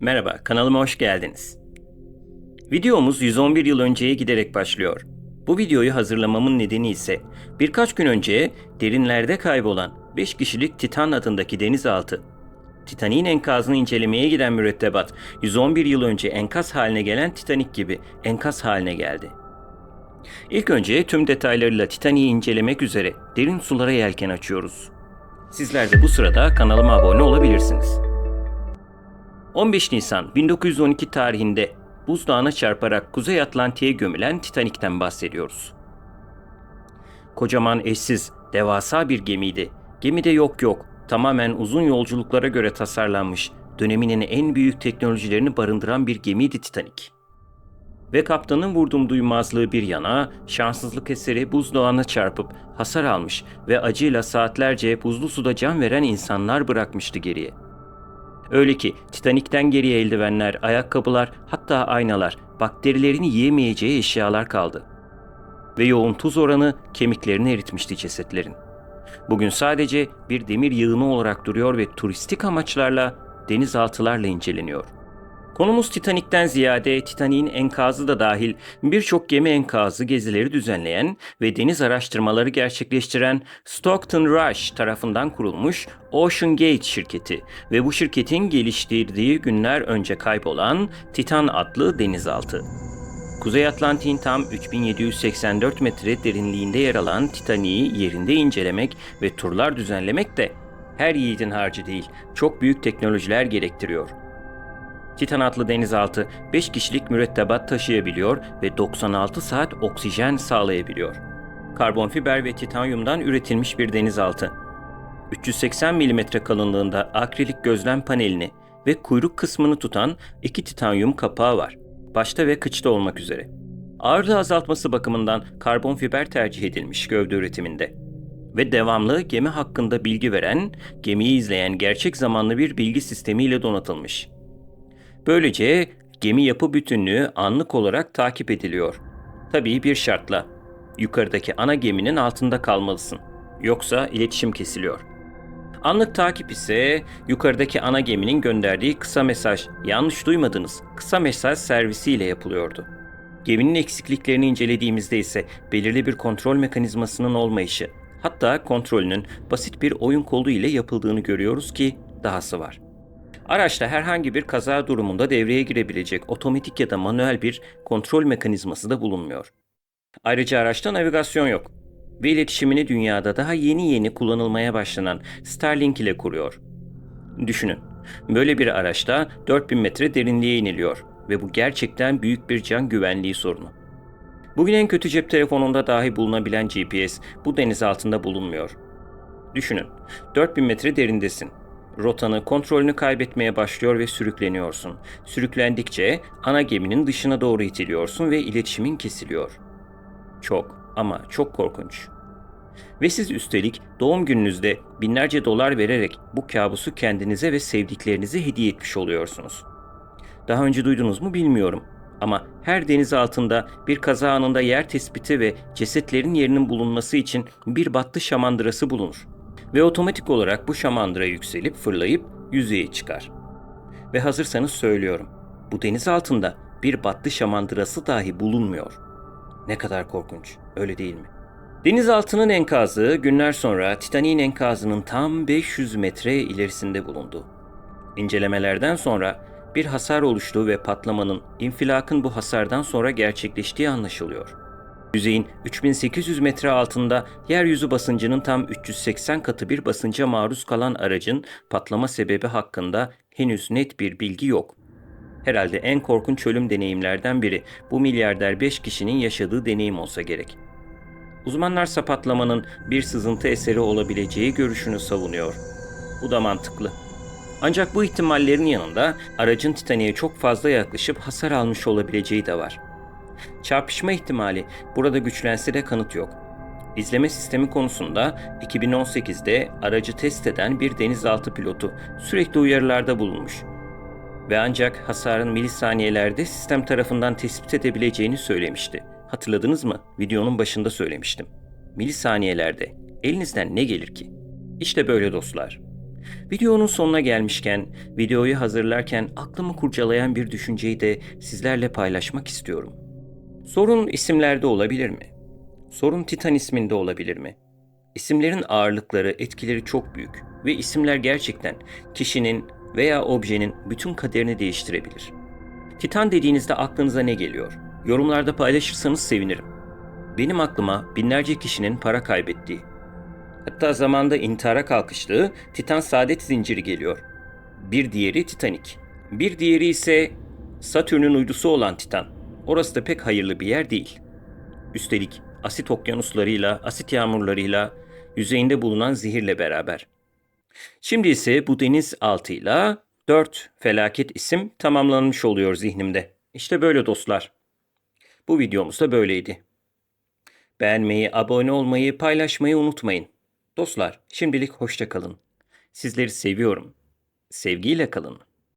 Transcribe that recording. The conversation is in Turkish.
Merhaba, kanalıma hoş geldiniz. Videomuz 111 yıl önceye giderek başlıyor. Bu videoyu hazırlamamın nedeni ise birkaç gün önce derinlerde kaybolan 5 kişilik Titan adındaki denizaltı. Titanik'in enkazını incelemeye giden mürettebat 111 yıl önce enkaz haline gelen Titanik gibi enkaz haline geldi. İlk önce tüm detaylarıyla Titanik'i incelemek üzere derin sulara yelken açıyoruz. Sizler de bu sırada kanalıma abone olabilirsiniz. 15 Nisan 1912 tarihinde buzdağına çarparak Kuzey Atlantik'e gömülen Titanik'ten bahsediyoruz. Kocaman eşsiz, devasa bir gemiydi. Gemide yok yok, tamamen uzun yolculuklara göre tasarlanmış, döneminin en büyük teknolojilerini barındıran bir gemiydi Titanik. Ve kaptanın vurdum duymazlığı bir yana, şanssızlık eseri buzdağına çarpıp hasar almış ve acıyla saatlerce buzlu suda can veren insanlar bırakmıştı geriye. Öyle ki Titanik'ten geriye eldivenler, ayakkabılar, hatta aynalar, bakterilerini yiyemeyeceği eşyalar kaldı. Ve yoğun tuz oranı kemiklerini eritmişti cesetlerin. Bugün sadece bir demir yığını olarak duruyor ve turistik amaçlarla denizaltılarla inceleniyor. Konumuz Titanik'ten ziyade Titanik'in enkazı da dahil birçok gemi enkazı gezileri düzenleyen ve deniz araştırmaları gerçekleştiren Stockton Rush tarafından kurulmuş Ocean Gate şirketi ve bu şirketin geliştirdiği günler önce kaybolan Titan adlı denizaltı. Kuzey Atlantik'in tam 3784 metre derinliğinde yer alan Titanik'i yerinde incelemek ve turlar düzenlemek de her yiğidin harcı değil, çok büyük teknolojiler gerektiriyor. Titan adlı denizaltı 5 kişilik mürettebat taşıyabiliyor ve 96 saat oksijen sağlayabiliyor. Karbon fiber ve titanyumdan üretilmiş bir denizaltı. 380 mm kalınlığında akrilik gözlem panelini ve kuyruk kısmını tutan iki titanyum kapağı var. Başta ve kıçta olmak üzere. Ağırlığı azaltması bakımından karbon fiber tercih edilmiş gövde üretiminde. Ve devamlı gemi hakkında bilgi veren, gemiyi izleyen gerçek zamanlı bir bilgi sistemiyle donatılmış. Böylece gemi yapı bütünlüğü anlık olarak takip ediliyor. Tabii bir şartla. Yukarıdaki ana geminin altında kalmalısın. Yoksa iletişim kesiliyor. Anlık takip ise yukarıdaki ana geminin gönderdiği kısa mesaj, yanlış duymadınız, kısa mesaj servisiyle yapılıyordu. Geminin eksikliklerini incelediğimizde ise belirli bir kontrol mekanizmasının olmayışı, hatta kontrolünün basit bir oyun kolu ile yapıldığını görüyoruz ki dahası var. Araçta herhangi bir kaza durumunda devreye girebilecek otomatik ya da manuel bir kontrol mekanizması da bulunmuyor. Ayrıca araçta navigasyon yok ve iletişimini dünyada daha yeni yeni kullanılmaya başlanan Starlink ile kuruyor. Düşünün, böyle bir araçta 4000 metre derinliğe iniliyor ve bu gerçekten büyük bir can güvenliği sorunu. Bugün en kötü cep telefonunda dahi bulunabilen GPS bu deniz altında bulunmuyor. Düşünün, 4000 metre derindesin rotanı, kontrolünü kaybetmeye başlıyor ve sürükleniyorsun. Sürüklendikçe ana geminin dışına doğru itiliyorsun ve iletişimin kesiliyor. Çok ama çok korkunç. Ve siz üstelik doğum gününüzde binlerce dolar vererek bu kabusu kendinize ve sevdiklerinize hediye etmiş oluyorsunuz. Daha önce duydunuz mu bilmiyorum ama her deniz altında bir kaza anında yer tespiti ve cesetlerin yerinin bulunması için bir battı şamandırası bulunur ve otomatik olarak bu şamandıra yükselip fırlayıp yüzeye çıkar. Ve hazırsanız söylüyorum. Bu deniz altında bir battı şamandırası dahi bulunmuyor. Ne kadar korkunç, öyle değil mi? Denizaltının enkazı günler sonra Titanik'in enkazının tam 500 metre ilerisinde bulundu. İncelemelerden sonra bir hasar oluştuğu ve patlamanın, infilakın bu hasardan sonra gerçekleştiği anlaşılıyor. Yüzeyin 3800 metre altında yeryüzü basıncının tam 380 katı bir basınca maruz kalan aracın patlama sebebi hakkında henüz net bir bilgi yok. Herhalde en korkunç ölüm deneyimlerden biri bu milyarder 5 kişinin yaşadığı deneyim olsa gerek. Uzmanlar patlamanın bir sızıntı eseri olabileceği görüşünü savunuyor. Bu da mantıklı. Ancak bu ihtimallerin yanında aracın Titanik'e çok fazla yaklaşıp hasar almış olabileceği de var. Çarpışma ihtimali burada güçlense de kanıt yok. İzleme sistemi konusunda 2018'de aracı test eden bir denizaltı pilotu sürekli uyarılarda bulunmuş ve ancak hasarın milisaniyelerde sistem tarafından tespit edebileceğini söylemişti. Hatırladınız mı? Videonun başında söylemiştim. Milisaniyelerde elinizden ne gelir ki? İşte böyle dostlar. Videonun sonuna gelmişken, videoyu hazırlarken aklımı kurcalayan bir düşünceyi de sizlerle paylaşmak istiyorum. Sorun isimlerde olabilir mi? Sorun Titan isminde olabilir mi? İsimlerin ağırlıkları, etkileri çok büyük ve isimler gerçekten kişinin veya objenin bütün kaderini değiştirebilir. Titan dediğinizde aklınıza ne geliyor? Yorumlarda paylaşırsanız sevinirim. Benim aklıma binlerce kişinin para kaybettiği, hatta zamanda intihara kalkıştığı Titan Saadet Zinciri geliyor. Bir diğeri Titanic. Bir diğeri ise Satürn'ün uydusu olan Titan. Orası da pek hayırlı bir yer değil. Üstelik asit okyanuslarıyla, asit yağmurlarıyla, yüzeyinde bulunan zehirle beraber. Şimdi ise bu deniz altıyla dört felaket isim tamamlanmış oluyor zihnimde. İşte böyle dostlar. Bu videomuz da böyleydi. Beğenmeyi, abone olmayı, paylaşmayı unutmayın. Dostlar, şimdilik hoşça kalın. Sizleri seviyorum. Sevgiyle kalın.